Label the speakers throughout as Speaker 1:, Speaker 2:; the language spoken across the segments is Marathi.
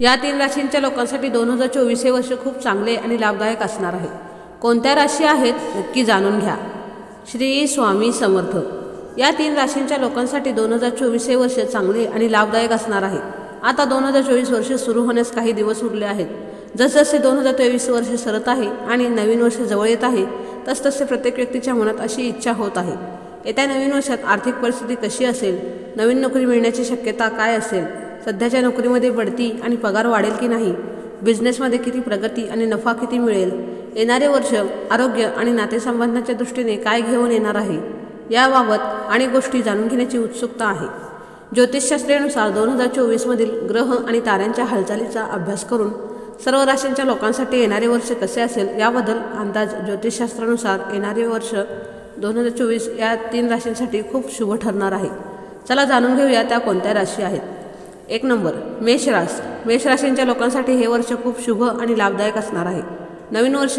Speaker 1: या तीन राशींच्या लोकांसाठी दोन हजार चोवीस हे वर्ष खूप चांगले आणि लाभदायक असणार आहे. कोणत्या राशी आहेत नक्की जाणून घ्या. श्री स्वामी समर्थ. या तीन राशींच्या लोकांसाठी दोन हजार चोवीस हे वर्ष चांगले आणि लाभदायक असणार आहे. आता दोन हजार चोवीस वर्ष सुरू होण्यास काही दिवस उरले आहेत. जसजसे दोन हजार तेवीस वर्ष सरत आहे आणि नवीन वर्ष जवळ येत आहे तसतसे प्रत्येक व्यक्तीच्या मनात अशी इच्छा होत आहे. येत्या नवीन वर्षात आर्थिक परिस्थिती कशी असेल नवीन नोकरी मिळण्याची शक्यता काय असेल सध्याच्या नोकरीमध्ये बढती आणि पगार वाढेल की नाही? बिझनेसमध्ये किती प्रगती आणि नफा किती मिळेल? येणारे वर्ष आरोग्य आणि नातेसंबंधाच्या दृष्टीने काय घेऊन येणार आहे? याबाबत अनेक गोष्टी जाणून घेण्याची उत्सुकता आहे. ज्योतिषशास्त्रेनुसार दोन हजार चोवीसमधील ग्रह आणि ताऱ्यांच्या हालचालीचा अभ्यास करून सर्व राशींच्या लोकांसाठी येणारे वर्ष कसे असेल याबद्दल अंदाज ज्योतिषशास्त्रानुसार येणारे वर्ष दोन हजार चोवीस या तीन राशींसाठी खूप शुभ ठरणार आहे. चला जाणून घेऊया त्या कोणत्या राशी आहेत. एक नंबर. मेषरास मेषराशींच्या मेष राशींच्या लोकांसाठी हे वर्ष खूप शुभ आणि लाभदायक असणार आहे. नवीन वर्ष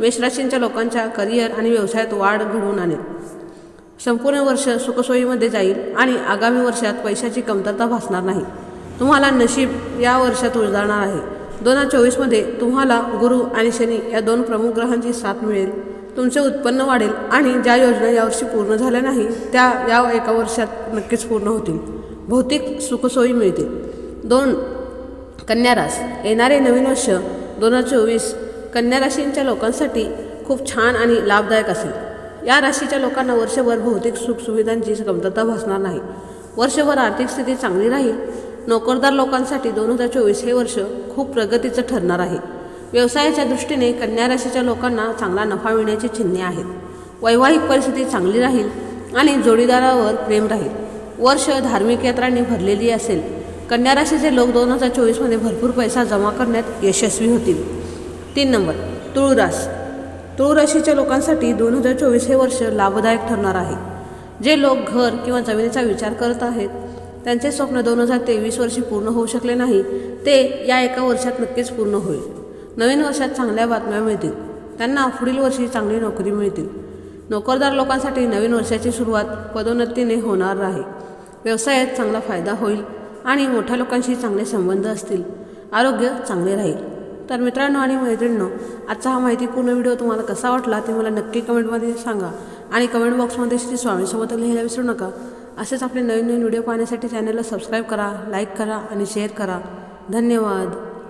Speaker 1: मेषराशींच्या लोकांच्या करिअर आणि व्यवसायात वाढ घडवून आणेल. संपूर्ण वर्ष सुखसोयीमध्ये जाईल आणि आगामी वर्षात पैशाची कमतरता भासणार नाही. तुम्हाला नशीब या वर्षात उजळणार आहे. दोन हजार चोवीसमध्ये तुम्हाला गुरु आणि शनी या दोन प्रमुख ग्रहांची साथ मिळेल. तुमचे उत्पन्न वाढेल आणि ज्या योजना यावर्षी पूर्ण झाल्या नाही त्या या एका वर्षात नक्कीच पूर्ण होतील. भौतिक सुखसोयी मिळतील. दोन कन्या रास येणारे नवीन वर्ष दोन हजार चोवीस कन्या राशींच्या लोकांसाठी खूप छान आणि लाभदायक असेल. या राशीच्या लोकांना वर्षभर भौतिक सुखसुविधांची कमतरता भासणार नाही. वर्षभर आर्थिक स्थिती चांगली राहील. नोकरदार लोकांसाठी दोन हजार चोवीस हे वर्ष खूप प्रगतीचं ठरणार आहे. व्यवसायाच्या दृष्टीने कन्या राशीच्या लोकांना चांगला नफा मिळण्याची चिन्हे आहेत. वैवाहिक परिस्थिती चांगली राहील आणि जोडीदारावर प्रेम राहील. वर्ष धार्मिक यात्रांनी भरलेली असेल कन्या राशीचे लोक दोन हजार चोवीसमध्ये भरपूर पैसा जमा करण्यात यशस्वी होतील. तीन नंबर तुळरास. तुळ राशीच्या लोकांसाठी दोन हजार चोवीस हे वर्ष लाभदायक ठरणार आहे. जे लोक घर किंवा जमिनीचा विचार करत आहेत त्यांचे स्वप्न दोन हजार तेवीस वर्षी पूर्ण होऊ शकले नाही ते या एका वर्षात नक्कीच पूर्ण होईल. नवीन वर्षात चांगल्या बातम्या मिळतील. त्यांना पुढील वर्षी चांगली नोकरी मिळतील. नोकरदार लोकांसाठी नवीन वर्षाची सुरुवात पदोन्नतीने होणार आहे. व्यवसायात चांगला फायदा होईल आणि मोठ्या लोकांशी चांगले संबंध असतील. आरोग्य चांगले राहील. तर मित्रांनो आणि मैत्रिणींनो आजचा हा माहितीपूर्ण व्हिडिओ तुम्हाला कसा वाटला ते मला नक्की कमेंटमध्ये सांगा आणि कमेंट बॉक्समध्ये श्री स्वामीसोबत लिहायला विसरू नका. असेच आपले नवीन नवीन व्हिडिओ पाहण्यासाठी चॅनलला सबस्क्राईब करा लाईक करा आणि शेअर करा. धन्यवाद.